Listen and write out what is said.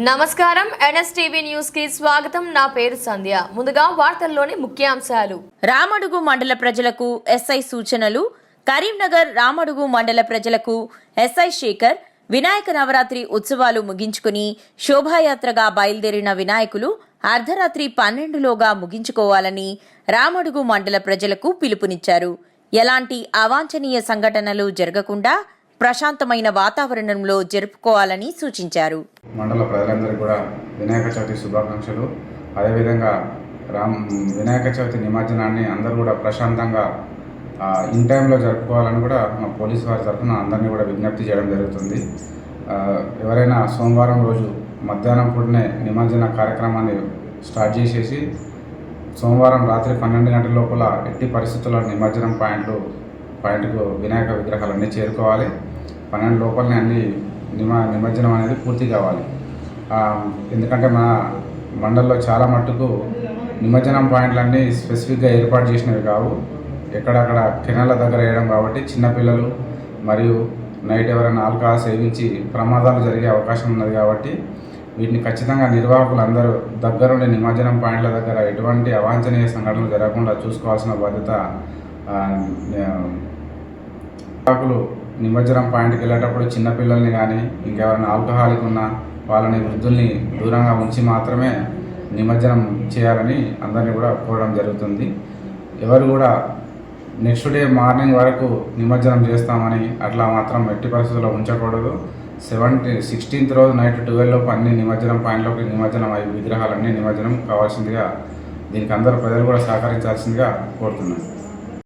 నమస్కారం. ఎన్ఎస్టీవీ న్యూస్కి స్వాగతం. నా పేరు సంధ్య. ముందుగా వార్తల్లోని ముఖ్యాంశాలు. రామడుగు మండల ప్రజలకు ఎస్ఐ సూచనలు. కరీంనగర్ రామడుగు మండల ప్రజలకు ఎస్ఐ శేఖర్ వినాయక నవరాత్రి ఉత్సవాలు ముగించుకుని శోభాయాత్రగా బయలుదేరిన వినాయకులు అర్ధరాత్రి పన్నెండులోగా ముగించుకోవాలని రామడుగు మండల ప్రజలకు పిలుపునిచ్చారు. ఎలాంటి అవాంఛనీయ సంఘటనలు జరగకుండా ప్రశాంతమైన వాతావరణంలో జరుపుకోవాలని సూచించారు. మండల ప్రజలందరికీ కూడా వినాయక చవితి శుభాకాంక్షలు. అదేవిధంగా రామ్ వినాయక చవితి నిమజ్జనాన్ని అందరూ కూడా ప్రశాంతంగా ఇన్ టైంలో జరుపుకోవాలని కూడా మా పోలీస్ వారి తరఫున అందరినీ కూడా విజ్ఞప్తి చేయడం జరుగుతుంది. ఎవరైనా సోమవారం రోజు మధ్యాహ్నం పూటనే నిమజ్జన కార్యక్రమాన్ని స్టార్ట్ చేసేసి సోమవారం రాత్రి పన్నెండు గంటల లోపల ఎట్టి పరిస్థితుల్లో నిమజ్జనం పాయింట్లు పాయింట్కు వినాయక విగ్రహాలన్నీ చేరుకోవాలి. పన్నెండు లోపలనే అన్ని నిమ నిమజ్జనం అనేది పూర్తి కావాలి. ఎందుకంటే మన మండల్లో చాలా మట్టుకు నిమజ్జనం పాయింట్లన్నీ స్పెసిఫిక్గా ఏర్పాటు చేసినవి కావు. ఎక్కడక్కడ కెనాల దగ్గర వేయడం కాబట్టి చిన్నపిల్లలు మరియు నైట్ ఎవరైనా ఆల్కహాల్ సేవించి ప్రమాదాలు జరిగే అవకాశం ఉన్నది కాబట్టి వీటిని ఖచ్చితంగా నిర్వాహకులు అందరూ దగ్గరుండి నిమజ్జనం పాయింట్ల దగ్గర ఎటువంటి అవాంఛనీయ సంఘటనలు జరగకుండా చూసుకోవాల్సిన బాధ్యత నిర్వాహకులు నిమజ్జనం పాయింట్కి వెళ్ళేటప్పుడు చిన్నపిల్లల్ని కానీ ఇంకెవరైనా ఆల్కహాలిక్ ఉన్న వాళ్ళని వృద్ధుల్ని దూరంగా ఉంచి మాత్రమే నిమజ్జనం చేయాలని అందరినీ కూడా కోరడం జరుగుతుంది. ఎవరు కూడా నెక్స్ట్ డే మార్నింగ్ వరకు నిమజ్జనం చేస్తామని అట్లా మాత్రం ఎట్టి పరిస్థితుల్లో ఉంచకూడదు. సెవెంటీ సిక్స్టీన్త్ రోజు నైట్ ట్వెల్వ్ అన్ని నిమజ్జనం పాయింట్లోకి నిమజ్జనం అయ్యి విగ్రహాలన్నీ నిమజ్జనం కావాల్సిందిగా దీనికి అందరూ ప్రజలు కూడా సహకరించాల్సిందిగా కోరుతున్నాను.